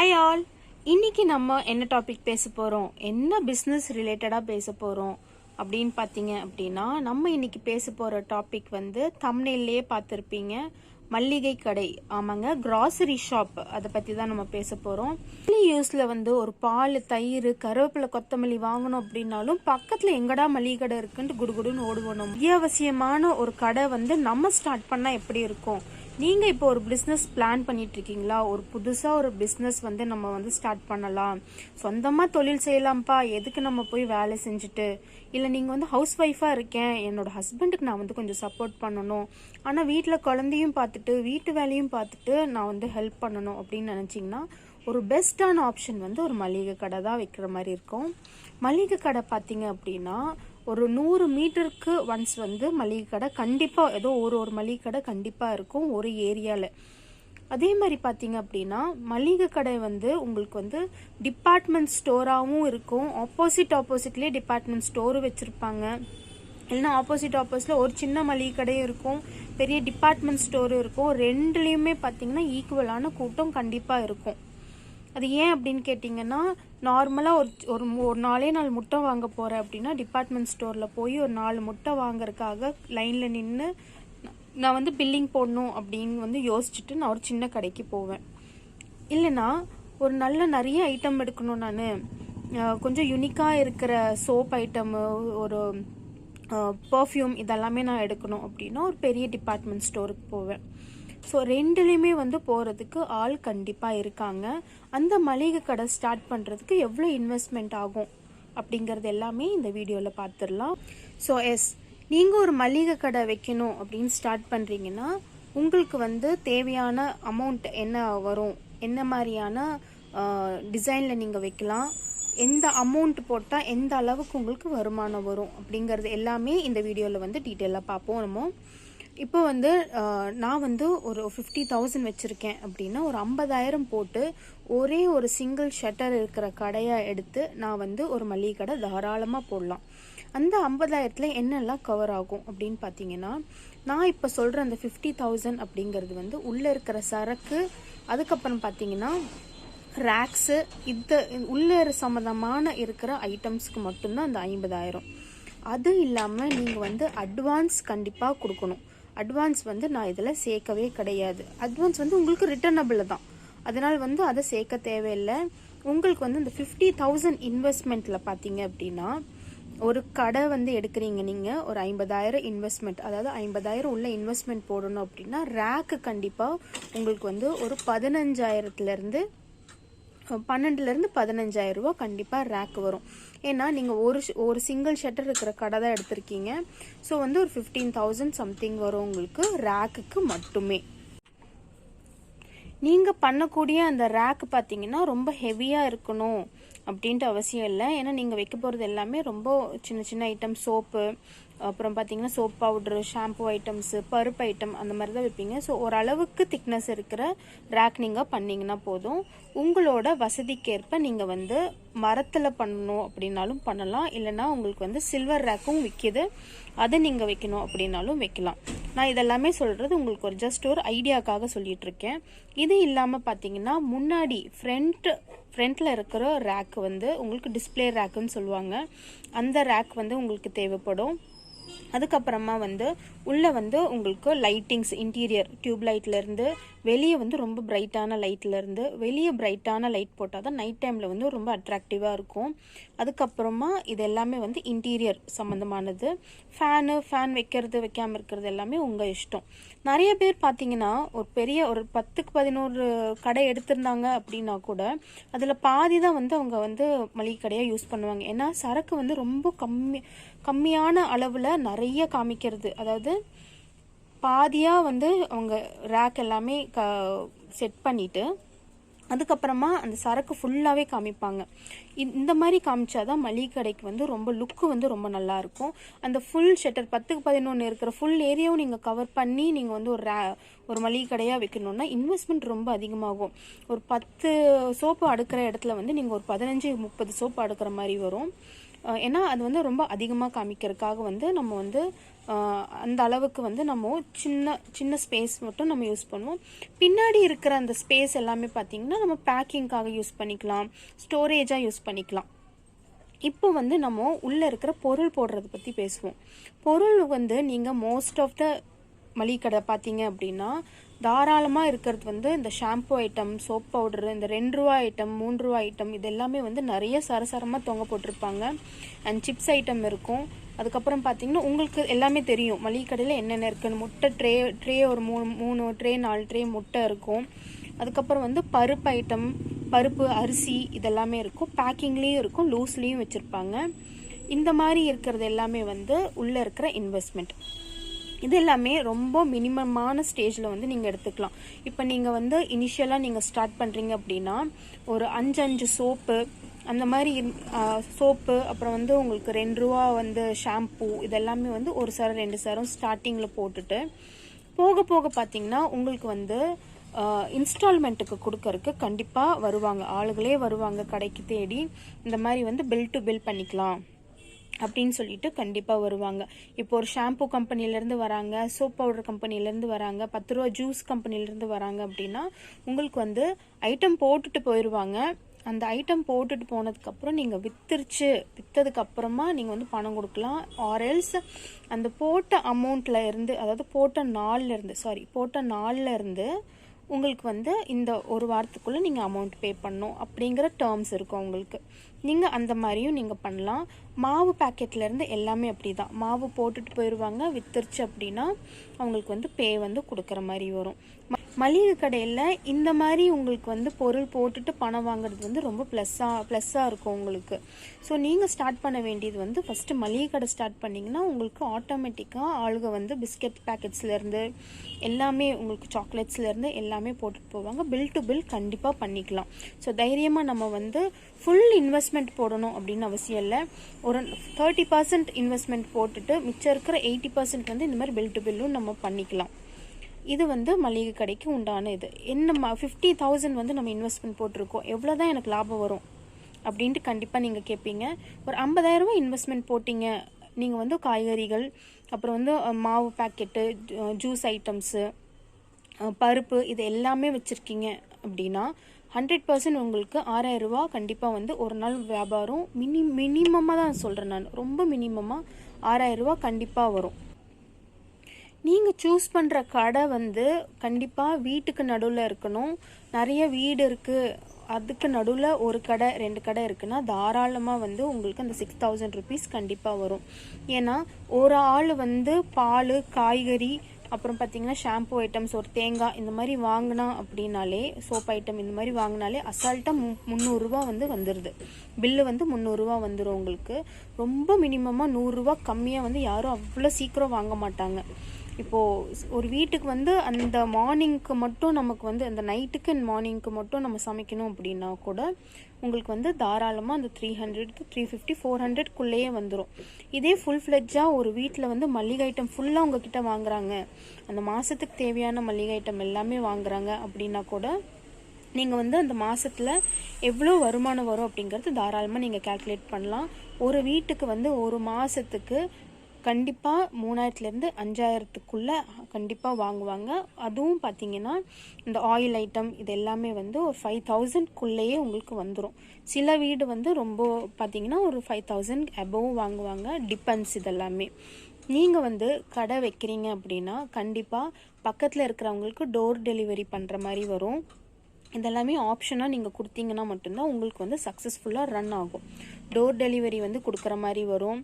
High all இன்னைக்கு நம்ம என்ன டாபிக் பேச போகிறோம் என்ன பிஸ்னஸ் ரிலேட்டடாக பேச போகிறோம் அப்படின்னு பார்த்தீங்க அப்படின்னா நம்ம இன்னைக்கு பேச போகிற டாபிக் வந்து தமிழ்லேயே பார்த்துருப்பீங்க. மல்லிகை கடை ஆமாங்க கிராசரி ஷாப் அதை பற்றி தான் நம்ம பேச போகிறோம் யூஸில் வந்து ஒரு பால் தயிர் கருவேப்பிலை கொத்தமல்லி வாங்கணும் அப்படின்னாலும் பக்கத்தில் எங்கடா மளிகை கடை இருக்குன்ட்டு குடுகுடுன்னு ஓடுவோம் அத்தியாவசியமான ஒரு கடை வந்து நம்ம ஸ்டார்ட் பண்ணால் எப்படி இருக்கும்? நீங்கள் இப்போ ஒரு பிஸ்னஸ் பிளான் பண்ணிட்டு இருக்கீங்களா ஒரு புதுசாக ஒரு பிஸ்னஸ் வந்து நம்ம வந்து ஸ்டார்ட் பண்ணலாம். சொந்தமாக தொழில் செய்யலாம்ப்பா. எதுக்கு நம்ம போய் வேலை செஞ்சுட்டு? இல்லை நீங்கள் வந்து ஹவுஸ் ஒய்ஃபாக இருக்கேன். என்னோட ஹஸ்பண்டுக்கு நான் வந்து கொஞ்சம் சப்போர்ட் பண்ணணும். ஆனால் வீட்டில் குழந்தையும் பார்த்துட்டு வீட்டு வேலையும் பார்த்துட்டு நான் வந்து ஹெல்ப் பண்ணணும் அப்படின்னு நினச்சிங்கன்னா ஒரு பெஸ்ட்டான ஆப்ஷன் வந்து ஒரு மளிகை கடை தான் வைக்கிற மாதிரி இருக்கும். மளிகை கடை பார்த்தீங்க அப்படின்னா ஒரு நூறு மீட்டருக்கு ஒன்ஸ் வந்து மளிகை கடை கண்டிப்பாக ஏதோ ஒரு ஒரு மளிகை கடை கண்டிப்பாக இருக்கும் ஒரு ஏரியாவில் அதே மாதிரி பார்த்தீங்க அப்படின்னா மளிகை கடை வந்து உங்களுக்கு வந்து டிபார்ட்மெண்ட் ஸ்டோராகவும் இருக்கும். ஆப்போசிட் ஆப்போசிட்லேயே டிபார்ட்மெண்ட் ஸ்டோரும் வச்சுருப்பாங்க. இல்லைன்னா ஆப்போசிட் ஆப்போசிட்டில் ஒரு சின்ன மளிகை கடையும் இருக்கும். பெரிய டிபார்ட்மெண்ட் ஸ்டோரும் இருக்கும். ரெண்டுலேயுமே பார்த்தீங்கன்னா ஈக்குவலான கூட்டம் கண்டிப்பாக இருக்கும். அது ஏன் அப்படின்னு கேட்டிங்கன்னா நார்மலாக ஒரு ஒரு ஒரு நாளே நாலு முட்டை வாங்க போகிறேன் அப்படின்னா டிபார்ட்மெண்ட் ஸ்டோரில் போய் ஒரு நாலு முட்டை வாங்குறதுக்காக லைனில் நின்று நான் வந்து பில்லிங் போடணும் அப்படின்னு வந்து யோசிச்சுட்டு நான் ஒரு சின்ன கடைக்கு போவேன். இல்லைன்னா ஒரு நல்ல நிறைய ஐட்டம் எடுக்கணும் நான். கொஞ்சம் யுனிக்காக இருக்கிற சோப் ஐட்டம் ஒரு பர்ஃப்யூம் இதெல்லாமே நான் எடுக்கணும் அப்படின்னா ஒரு பெரிய டிபார்ட்மெண்ட் ஸ்டோருக்கு போவேன். ஸோ ரெண்டுலேயுமே வந்து போகிறதுக்கு ஆள் கண்டிப்பாக இருக்காங்க. அந்த மளிகை கடை ஸ்டார்ட் பண்ணுறதுக்கு எவ்வளோ இன்வெஸ்ட்மெண்ட் ஆகும் அப்படிங்கிறது எல்லாமே இந்த வீடியோவில் பார்த்துடலாம் ஸோ எஸ் நீங்கள் ஒரு மளிகை கடை வைக்கணும் அப்படின்னு ஸ்டார்ட் பண்ணுறீங்கன்னா உங்களுக்கு வந்து தேவையான அமௌண்ட் என்ன வரும்? என்ன மாதிரியான டிசைனில் நீங்கள் வைக்கலாம்? எந்த அமௌண்ட் போட்டால் எந்த அளவுக்கு உங்களுக்கு வருமானம் வரும்? அப்படிங்கிறது எல்லாமே இந்த வீடியோவில் வந்து டீட்டெயிலாக பார்ப்போம் நம்ம. இப்போ வந்து நான் வந்து ஒரு ஃபிஃப்டி தௌசண்ட் வச்சுருக்கேன் அப்படின்னா ஒரு ஐம்பதாயிரம் போட்டு ஒரே ஒரு சிங்கிள் ஷட்டர் இருக்கிற கடையாக எடுத்து நான் வந்து ஒரு மளிகை கடை தாராளமாக போடலாம். அந்த ஐம்பதாயிரத்தில் என்னெல்லாம் கவர் ஆகும் அப்படின்னு பார்த்தீங்கன்னா நான் இப்போ சொல்கிற அந்த ஃபிஃப்டி தௌசண்ட் அப்படிங்கிறது வந்து உள்ளே இருக்கிற சரக்கு அதுக்கப்புறம் பார்த்தீங்கன்னா ரேக்ஸு இது உள்ளே சம்மந்தமான இருக்கிற ஐட்டம்ஸ்க்கு மட்டும்தான் அந்த ஐம்பதாயிரம். அது இல்லாமல் நீங்கள் வந்து அட்வான்ஸ் கண்டிப்பாக கொடுக்கணும். அட்வான்ஸ் வந்து நான் இதில் சேர்க்கவே கிடையாது. அட்வான்ஸ் வந்து உங்களுக்கு ரிட்டர்னபிள் தான். அதனால் வந்து அதை சேர்க்க தேவையில்லை. உங்களுக்கு வந்து இந்த ஃபிஃப்டி தௌசண்ட் இன்வெஸ்ட்மெண்ட்டில் பார்த்தீங்க அப்படின்னா ஒரு கடை வந்து எடுக்கிறீங்க நீங்கள் ஒரு ஐம்பதாயிரம் இன்வெஸ்ட்மெண்ட் அதாவது ஐம்பதாயிரம் உள்ள இன்வெஸ்ட்மெண்ட் போடணும் அப்படின்னா ரேக்கு கண்டிப்பாக உங்களுக்கு வந்து ஒரு பதினஞ்சாயிரத்துலேருந்து பன்னெண்டுலேருந்து பதினஞ்சாயிரம் ரூபா கண்டிப்பாக ரேக் வரும். ஏன்னா நீங்கள் ஒரு ஒரு சிங்கிள் ஷட்டர் இருக்கிற கடை தான் எடுத்திருக்கீங்க. ஸோ வந்து ஒரு ஃபிஃப்டீன் தௌசண்ட் சம்திங் வரும் உங்களுக்கு ரேக்குக்கு மட்டுமே. நீங்கள் பண்ணக்கூடிய அந்த ரேக் பார்த்தீங்கன்னா ரொம்ப ஹெவியாக இருக்கணும் அப்படின்ட்டு அவசியம் இல்லை. ஏன்னா நீங்கள் வைக்க போகிறது எல்லாமே ரொம்ப சின்ன சின்ன ஐட்டம் சோப்பு அப்புறம் பார்த்தீங்கன்னா சோப் பவுடரு ஷாம்பு ஐட்டம்ஸு பருப்பு ஐட்டம் அந்த மாதிரி தான் வைப்பீங்க. ஸோ ஓரளவுக்கு திக்னஸ் இருக்கிற ரேக் நீங்கள் பண்ணீங்கன்னா போதும். உங்களோட வசதிக்கேற்ப நீங்கள் வந்து மரத்தில் பண்ணணும் அப்படின்னாலும் பண்ணலாம். இல்லைன்னா உங்களுக்கு வந்து சில்வர் ரேக்கும் விற்கிது அதை நீங்கள் வைக்கணும் அப்படின்னாலும் வைக்கலாம். நான் இதெல்லாமே சொல்கிறது உங்களுக்கு ஒரு ஜஸ்ட் ஒரு ஐடியாக்காக சொல்லிகிட்ருக்கேன் இது இல்லாமல் பார்த்தீங்கன்னா முன்னாடி ஃப்ரண்ட் ஃப்ரண்ட்டில் இருக்கிற ரேக் வந்து உங்களுக்கு டிஸ்ப்ளே ரேக்குன்னு சொல்லுவாங்க. அந்த ரேக் வந்து உங்களுக்கு தேவைப்படும். அதுக்கப்புறமா வந்து உள்ளே வந்து உங்களுக்கு லைட்டிங்ஸ் இன்டீரியர் டியூப் லைட்லேருந்து வெளியே வந்து ரொம்ப பிரைட்டான லைட்லேருந்து வெளியே பிரைட்டான லைட் போட்டால் தான் நைட் டைமில் வந்து ரொம்ப அட்ராக்டிவாக இருக்கும். அதுக்கப்புறமா இது எல்லாமே வந்து இன்டீரியர் சம்மந்தமானது ஃபேனு ஃபேன் வைக்கிறது வைக்காமல் இருக்கிறது எல்லாமே உங்கள் இஷ்டம். நிறைய பேர் பார்த்தீங்கன்னா ஒரு பெரிய ஒரு பத்துக்கு பதினோரு கடை எடுத்திருந்தாங்க அப்படின்னா கூட அதில் பாதி தான் வந்து அவங்க வந்து மளிகை கடையாக யூஸ் பண்ணுவாங்க. ஏன்னா சரக்கு வந்து ரொம்ப கம்மி கம்மியான அளவில் நிறைய காமிக்கிறது. அதாவது பாதியாக வந்து அவங்க ரேக் எல்லாமே க செட் பண்ணிவிட்டு அதுக்கப்புறமா அந்த சரக்கு ஃபுல்லாகவே காமிப்பாங்க. இந்த- மாதிரி மாதிரி காமிச்சாதான் மளிகை கடைக்கு வந்து ரொம்ப லுக்கு வந்து ரொம்ப நல்லா இருக்கும் அந்த ஃபுல் ஷட்டர் பத்துக்கு பதினொன்று இருக்கிற ஃபுல் ஏரியாவும் நீங்கள் கவர் பண்ணி நீங்கள் வந்து ஒரு ரே ஒரு மளிகை கடையாக வைக்கணுன்னா இன்வெஸ்ட்மெண்ட் ரொம்ப அதிகமாகும். ஒரு பத்து சோப்பு அடுக்கிற இடத்துல வந்து நீங்கள் ஒரு பதினஞ்சு முப்பது சோப்பு அடுக்கிற மாதிரி வரும். ஏன்னா அது வந்து ரொம்ப அதிகமாக காமிக்கிறதுக்காக வந்து நம்ம வந்து அந்த அளவுக்கு வந்து நம்ம சின்ன சின்ன ஸ்பேஸ் மட்டும் நம்ம யூஸ் பண்ணுவோம். பின்னாடி இருக்கிற அந்த ஸ்பேஸ் எல்லாமே பார்த்தீங்கன்னா நம்ம பேக்கிங்காக யூஸ் பண்ணிக்கலாம் ஸ்டோரேஜாக யூஸ் பண்ணிக்கலாம். இப்போ வந்து நம்ம உள்ளே இருக்கிற பொருள் போடுறத பற்றி பேசுவோம். பொருள் வந்து நீங்கள் மோஸ்ட் ஆஃப் த மளிகை கடை பார்த்தீங்க அப்படின்னா தாராளமாக இருக்கிறது வந்து இந்த ஷாம்பு ஐட்டம் சோப் பவுடர் இந்த ரெண்டு ரூபா ஐட்டம் மூன்று ரூபா ஐட்டம் இது எல்லாமே வந்து நிறைய சரசரமாக தொங்க போட்டிருப்பாங்க. அண்ட் சிப்ஸ் ஐட்டம் இருக்கும். அதுக்கப்புறம் பார்த்தீங்கன்னா உங்களுக்கு எல்லாமே தெரியும். மளிகை கடையில் என்னென்ன இருக்குன்னு. முட்டை ட்ரே ட்ரே ஒரு மூணு மூணு ட்ரே நாலு ட்ரே முட்டை இருக்கும். அதுக்கப்புறம் வந்து பருப்பு ஐட்டம் பருப்பு அரிசி இதெல்லாமே இருக்கும். பேக்கிங்லேயும் இருக்கும் லூஸ்லேயும் வச்சுருப்பாங்க. இந்த மாதிரி இருக்கிறது எல்லாமே வந்து உள்ளே இருக்கிற இன்வெஸ்ட்மெண்ட் இது எல்லாமே ரொம்ப மினிமமான ஸ்டேஜில் வந்து நீங்கள் எடுத்துக்கலாம். இப்போ நீங்கள் வந்து இனிஷியலாக நீங்கள் ஸ்டார்ட் பண்ணுறீங்க அப்படின்னா ஒரு அஞ்சு அஞ்சு சோப்பு அந்த மாதிரி சோப்பு அப்புறம் வந்து உங்களுக்கு ரெண்டு ரூபா வந்து ஷாம்பூ இதெல்லாமே வந்து ஒரு சாரம் ரெண்டு சாரம் ஸ்டார்டிங்கில் போட்டுட்டு போக போக பார்த்தீங்கன்னா உங்களுக்கு வந்து இன்ஸ்டால்மெண்ட்டுக்கு கொடுக்கறக்கு கண்டிப்பாக வருவாங்க. ஆளுகளே வருவாங்க கடைக்கு தேடி. இந்த மாதிரி வந்து பில் டு பில் பண்ணிக்கலாம். அப்படின்னு சொல்லிட்டு கண்டிப்பாக வருவாங்க. இப்போ ஒரு ஷாம்பு கம்பெனிலேருந்து வராங்க சோப் பவுடர் கம்பெனிலேருந்து வராங்க பத்து ரூபா ஜூஸ் கம்பெனிலேருந்து வராங்க அப்படின்னா உங்களுக்கு வந்து ஐட்டம் போட்டுட்டு போயிடுவாங்க அந்த ஐட்டம் போட்டுட்டு போனதுக்கப்புறம் நீங்கள் வித்துருச்சு விற்றதுக்கு அப்புறமா நீங்கள் வந்து பணம் கொடுக்கலாம். ஆர்எல்ஸ் அந்த போட்ட அமௌண்ட்டில் இருந்து அதாவது போட்ட நாளில் இருந்து சாரி போட்ட நாளில் இருந்து உங்களுக்கு வந்து இந்த ஒரு வாரத்துக்குள்ளே நீங்கள் அமௌண்ட் பே பண்ணணும் அப்படிங்கிற டேர்ம்ஸ் இருக்கும் உங்களுக்கு. நீங்கள் அந்த மாதிரியும் நீங்கள் பண்ணலாம். மாவு பேக்கெட்லேருந்து எல்லாமே அப்படி தான் மாவு போட்டுட்டு போயிடுவாங்க வித்துருச்சு அப்படின்னா அவங்களுக்கு வந்து பே வந்து கொடுக்குற மாதிரி வரும். மளிகை கடையில் இந்த மாதிரி உங்களுக்கு வந்து பொருள் போட்டுட்டு பணம் வாங்குறது வந்து ரொம்ப ப்ளஸ்ஸாக ப்ளஸ்ஸாக இருக்கும் உங்களுக்கு. ஸோ நீங்கள் ஸ்டார்ட் பண்ண வேண்டியது வந்து ஃபஸ்ட்டு மளிகை கடை ஸ்டார்ட் பண்ணிங்கன்னா உங்களுக்கு ஆட்டோமேட்டிக்காக ஆளுக வந்து பிஸ்கெட் பேக்கெட்ஸ்லேருந்து எல்லாமே உங்களுக்கு சாக்லேட்ஸ்லேருந்து எல்லாமே போட்டுட்டு போவாங்க. பில் டு பில் கண்டிப்பாக பண்ணிக்கலாம். ஸோ தைரியமாக நம்ம வந்து ஃபுல் இன்வெஸ்ட்மெண்ட் போடணும் அப்படின்னு அவசியம் இல்லை. ஒரு தேர்ட்டி பர்சன்ட் இன்வெஸ்ட்மெண்ட் போட்டுட்டு மிச்சம் இருக்கிற எயிட்டி பர்சன்ட் வந்து இந்த மாதிரி பில் டு பில்லும் நம்ம பண்ணிக்கலாம். இது வந்து மளிகை கடைக்கு உண்டான இது. என்ன ஃபிஃப்டி தௌசண்ட் வந்து நம்ம இன்வெஸ்ட்மெண்ட் போட்டிருக்கோம். எவ்வளோ தான் எனக்கு லாபம் வரும் அப்படின்ட்டு கண்டிப்பாக நீங்கள் கேட்பீங்க ஒரு 50000 ரூபாய் இன்வெஸ்ட்மெண்ட் போட்டிங்க. நீங்கள் வந்து காய்கறிகள் அப்புறம் வந்து மாவு பேக்கெட்டு ஜூஸ் ஐட்டம்ஸு பருப்பு இது எல்லாமே வச்சுருக்கீங்க அப்படின்னா ஹண்ட்ரட் பர்சன்ட் உங்களுக்கு ஆறாயிரம் ரூபா கண்டிப்பாக வந்து ஒரு நாள் வியாபாரம் மினி மினிமமாக தான் சொல்கிறேன் நான். ரொம்ப மினிமமாக ஆறாயிரம் ரூபா கண்டிப்பாக வரும். நீங்கள் சூஸ் பண்ணுற கடை வந்து கண்டிப்பாக வீட்டுக்கு நடுவில் இருக்கணும். நிறைய வீடு இருக்குது அதுக்கு நடுவில் ஒரு கடை ரெண்டு கடை இருக்குன்னா தாராளமாக வந்து உங்களுக்கு அந்த சிக்ஸ் தௌசண்ட் ருபீஸ் கண்டிப்பாக வரும். ஏன்னா ஒரு ஆள் வந்து பால் காய்கறி அப்புறம் பார்த்தீங்கன்னா ஷாம்பு ஐட்டம்ஸ் ஒரு தேங்காய் இந்த மாதிரி வாங்கினா அப்படின்னாலே சோப் ஐட்டம் இந்த மாதிரி வாங்கினாலே அசால்ட்டாக மு முந்நூறுரூவா வந்து வந்துடுது பில்லு வந்து முந்நூறுரூவா வந்துடும் உங்களுக்கு. ரொம்ப மினிமமாக நூறுரூவா கம்மியாக வந்து யாரும் அவ்வளோ சீக்கிரம் வாங்க மாட்டாங்க. இப்போது ஒரு வீட்டுக்கு வந்து அந்த மார்னிங்க்கு மட்டும் நமக்கு வந்து அந்த நைட்டுக்கு அண்ட் மார்னிங்க்கு மட்டும் நம்ம சமைக்கணும் அப்படின்னா கூட உங்களுக்கு வந்து தாராளமாக அந்த three hundred three fifty four ஹண்ட்ரட்குள்ளேயே வந்துடும் இதே ஃபுல் ஃப்ளெட்ஜாக ஒரு வீட்டில் வந்து மளிகை ஐட்டம் ஃபுல்லாக உங்ககிட்ட வாங்குறாங்க. அந்த மாதத்துக்கு தேவையான மளிகை ஐட்டம் எல்லாமே வாங்குறாங்க அப்படின்னா கூட நீங்கள் வந்து அந்த மாதத்தில் எவ்வளோ வருமானம் வரும் அப்படிங்கிறது தாராளமாக நீங்கள் கால்குலேட் பண்ணலாம். ஒரு வீட்டுக்கு வந்து ஒரு மாதத்துக்கு கண்டிப்பாக மூணாயிரத்துலேருந்து அஞ்சாயிரத்துக்குள்ளே கண்டிப்பாக வாங்குவாங்க. அதுவும் பார்த்தீங்கன்னா இந்த ஆயில் ஐட்டம் இது எல்லாமே வந்து ஒரு ஃபைவ் தௌசண்ட்குள்ளேயே உங்களுக்கு வந்துடும் சில வீடு வந்து ரொம்ப பார்த்தீங்கன்னா ஒரு ஃபைவ் தௌசண்ட் அபோவ் வாங்குவாங்க. டிபெண்ட்ஸ் இதெல்லாமே. நீங்கள் வந்து கடை வைக்கிறீங்க அப்படின்னா கண்டிப்பாக பக்கத்தில் இருக்கிறவங்களுக்கு டோர் டெலிவரி பண்ணுற மாதிரி வரும். இதெல்லாமே ஆப்ஷனாக நீங்கள் கொடுத்தீங்கன்னா மட்டும்தான் உங்களுக்கு வந்து சக்ஸஸ்ஃபுல்லாக ரன் ஆகும். டோர் டெலிவரி வந்து கொடுக்குற மாதிரி வரும்.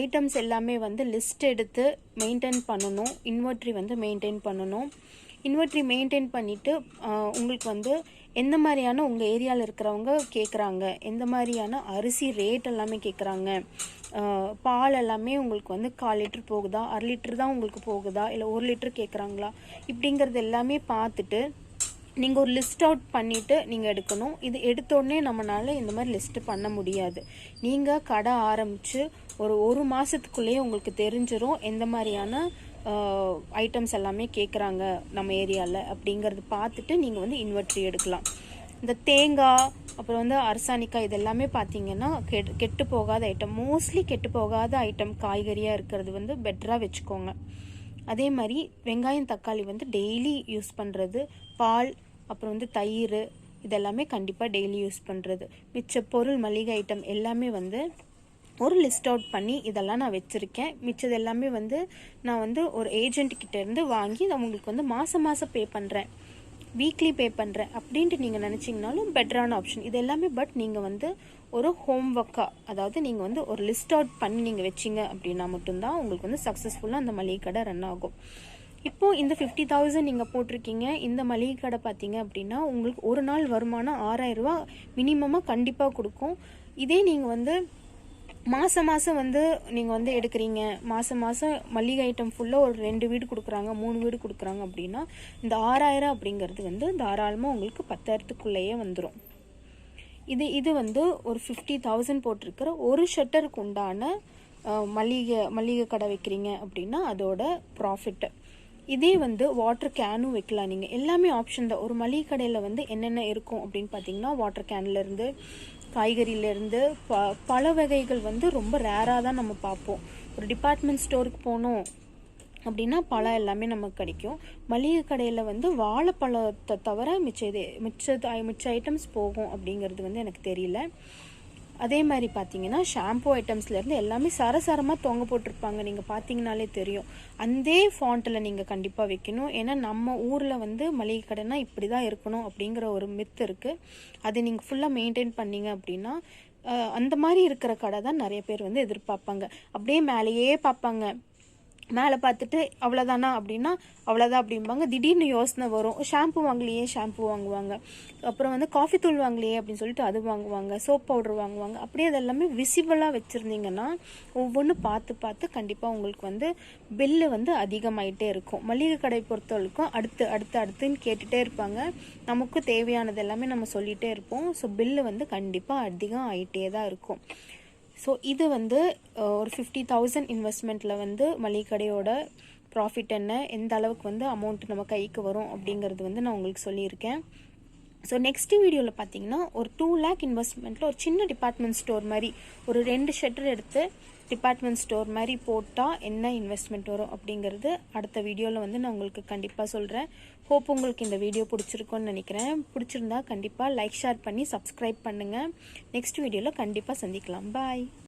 ஐட்டம்ஸ் எல்லாமே வந்து லிஸ்ட் எடுத்து மெயின்டைன் பண்ணணும். இன்வெர்ட்ரி வந்து மெயின்டைன் பண்ணணும். இன்வெர்ட்ரி மெயின்டைன் பண்ணிவிட்டு உங்களுக்கு வந்து எந்த மாதிரியான உங்கள் ஏரியாவில் இருக்கிறவங்க கேட்குறாங்க எந்த மாதிரியான அரிசி ரேட் எல்லாமே கேட்குறாங்க பால் எல்லாமே உங்களுக்கு வந்து கால் லிட்டர் போகுதா? அரை லிட்டர் தான் உங்களுக்கு போகுதா? இல்லை ஒரு லிட்டர் கேட்குறாங்களா இப்படிங்கிறது எல்லாமே பார்த்துட்டு நீங்கள் ஒரு லிஸ்ட் அவுட் பண்ணிவிட்டு நீங்கள் எடுக்கணும். இது எடுத்தோடனே நம்மளால் நம்மளால இந்த மாதிரி லிஸ்ட்டு பண்ண முடியாது. நீங்கள் கடை ஆரம்பித்து ஒரு ஒரு மாதத்துக்குள்ளேயே உங்களுக்கு தெரிஞ்சிடும் எந்த மாதிரியான ஐட்டம்ஸ் எல்லாமே கேட்குறாங்க நம்ம ஏரியாவில் அப்படிங்கிறது பார்த்துட்டு நீங்கள் வந்து இன்வெர்ட்ரி எடுக்கலாம். இந்த தேங்காய் அப்புறம் வந்து அரசாணிக்காய் இது எல்லாமே பார்த்தீங்கன்னா கெட் கெட்டு போகாத ஐட்டம் மோஸ்ட்லி கெட்டு போகாத ஐட்டம் காய்கறியாக இருக்கிறது வந்து பெட்டராக வச்சுக்கோங்க. அதே மாதிரி வெங்காயம் தக்காளி வந்து டெய்லி யூஸ் பண்ணுறது பால் அப்புறம் வந்து தயிர் இதெல்லாமே கண்டிப்பாக டெய்லி யூஸ் பண்ணுறது மிச்ச பொருள் மளிகை ஐட்டம் எல்லாமே வந்து ஒரு லிஸ்ட் அவுட் பண்ணி இதெல்லாம் நான் வச்சுருக்கேன். மிச்சது எல்லாமே வந்து நான் வந்து ஒரு ஏஜென்ட் கிட்டேருந்து வாங்கி நான் உங்களுக்கு வந்து மாதம் மாதம் பே பண்ணுறேன் வீக்லி பே பண்ணுறேன் அப்படின்ட்டு நீங்கள் நினச்சிங்கனாலும் பெட்டரான ஆப்ஷன் இது எல்லாமே பட் நீங்கள் வந்து ஒரு ஹோம் ஒர்க்காக அதாவது நீங்கள் வந்து ஒரு லிஸ்ட் அவுட் பண்ணி நீங்கள் வச்சிங்க அப்படின்னா மட்டும்தான் உங்களுக்கு வந்து சக்ஸஸ்ஃபுல்லாக அந்த மளிகை கடை ரன் ஆகும். இப்போது இந்த ஃபிஃப்டி தௌசண்ட் நீங்கள் போட்டிருக்கீங்க இந்த மளிகை கடை பார்த்தீங்க அப்படின்னா உங்களுக்கு ஒரு நாள் வருமானம் ஆறாயிரரூபா மினிமமாக கண்டிப்பாக கொடுக்கும். இதே நீங்கள் வந்து மாதம் மாதம் வந்து நீங்கள் வந்து எடுக்கிறீங்க. மாதம் மாதம் மளிகை ஐட்டம் ஃபுல்லாக ஒரு ரெண்டு வீடு கொடுக்குறாங்க மூணு வீடு கொடுக்குறாங்க அப்படின்னா இந்த ஆறாயிரம் அப்படிங்கிறது வந்து தாராளமாக உங்களுக்கு பத்தாயிரத்துக்குள்ளேயே வந்துடும் இது இது வந்து ஒரு ஃபிஃப்டி தௌசண்ட் போட்டிருக்கிற ஒரு ஷட்டருக்கு உண்டான மளிகை மளிகை கடை வைக்கிறீங்க அப்படின்னா அதோட ப்ராஃபிட்டு இதே வந்து வாட்டர் கேனும் வைக்கலாம் நீங்கள் எல்லாமே ஆப்ஷன் தான். ஒரு மளிகை கடையில் வந்து என்னென்ன இருக்கும் அப்படின்னு பார்த்தீங்கன்னா வாட்டர் கேன்லேருந்து காய்கறியிலேருந்து ப பல வகைகள் வந்து ரொம்ப ரேராக தான் நம்ம பார்ப்போம். ஒரு டிபார்ட்மெண்ட் ஸ்டோருக்கு போனோம் அப்படின்னா பழம் எல்லாமே நமக்கு கிடைக்கும். மளிகை கடையில் வந்து வாழைப்பழத்தை தவிர மிச்ச இது மிச்ச மிச்ச ஐட்டம்ஸ் போகும் அப்படிங்கிறது வந்து எனக்கு தெரியல. அதே மாதிரி பார்த்தீங்கன்னா ஷாம்பு ஐட்டம்ஸ்லேருந்து எல்லாமே சரசரமாக தொங்க போட்டிருப்பாங்க. நீங்கள் பார்த்தீங்கனாலே தெரியும். அந்த ஃபாண்ட்டில் நீங்கள் கண்டிப்பாக வைக்கணும். ஏன்னா நம்ம ஊரில் வந்து மளிகை கடைனா இப்படி தான் இருக்கணும் அப்படிங்கிற ஒரு மித் இருக்குது அதை நீங்கள் ஃபுல்லாக மெயின்டைன் பண்ணீங்க அப்படின்னா அந்த மாதிரி இருக்கிற கடை தான் நிறைய பேர் வந்து எதிர்பார்ப்பாங்க. அப்படியே மேலேயே பார்ப்பாங்க. மேலே பார்த்துட்டு அவ்வளோதானா அப்படின்னா அவ்வளோதான் அப்படிம்பாங்க. திடீர்னு யோசனை வரும். ஷாம்பு வாங்கலையே ஷாம்பு வாங்குவாங்க. அப்புறம் வந்து காஃபி தூள் வாங்கலையே அப்படின்னு சொல்லிட்டு அது வாங்குவாங்க. சோப் பவுடர் வாங்குவாங்க. அப்படியே அதெல்லாமே விசிபிளாக வச்சுருந்தீங்கன்னா ஒவ்வொன்றும் பார்த்து பார்த்து கண்டிப்பாக உங்களுக்கு வந்து பில்லு வந்து அதிகமாயிட்டே இருக்கும். மளிகை கடை பொறுத்தவரைக்கும் அடுத்து அடுத்து அடுத்துன்னு கேட்டுகிட்டே இருப்பாங்க. நமக்கு தேவையானது எல்லாமே நம்ம சொல்லிகிட்டே இருப்போம். ஸோ பில்லு வந்து கண்டிப்பாக அதிகம் ஆகிட்டே தான் இருக்கும். ஸோ இது வந்து ஒரு ஃபிஃப்டி தௌசண்ட் இன்வெஸ்ட்மெண்ட்டில் வந்து மளிகை கடையோட ப்ராஃபிட் என்ன எந்த அளவுக்கு வந்து அமௌண்ட் நம்ம கைக்கு வரும் அப்படிங்கிறது வந்து நான் உங்களுக்கு சொல்லியிருக்கேன். ஸோ நெக்ஸ்ட் வீடியோவில் பார்த்தீங்கன்னா ஒரு டூ லேக் இன்வெஸ்ட்மெண்ட்டில் ஒரு சின்ன டிபார்ட்மெண்ட் ஸ்டோர் மாதிரி ஒரு ரெண்டு ஷட்டர் எடுத்து டிபார்ட்மெண்ட் ஸ்டோர் மாதிரி போட்டால் என்ன இன்வெஸ்ட்மெண்ட் வரும் அப்படிங்கிறது அடுத்த வீடியோவில் வந்து நான் உங்களுக்கு கண்டிப்பாக சொல்கிறேன் ஹோப் உங்களுக்கு இந்த வீடியோ பிடிச்சிருக்கோன்னு நினைக்கிறேன். பிடிச்சிருந்தா கண்டிப்பாக லைக் ஷேர் பண்ணி சப்ஸ்கிரைப் பண்ணுங்கள் நெக்ஸ்ட் வீடியோவில் கண்டிப்பாக சந்திக்கலாம். பாய்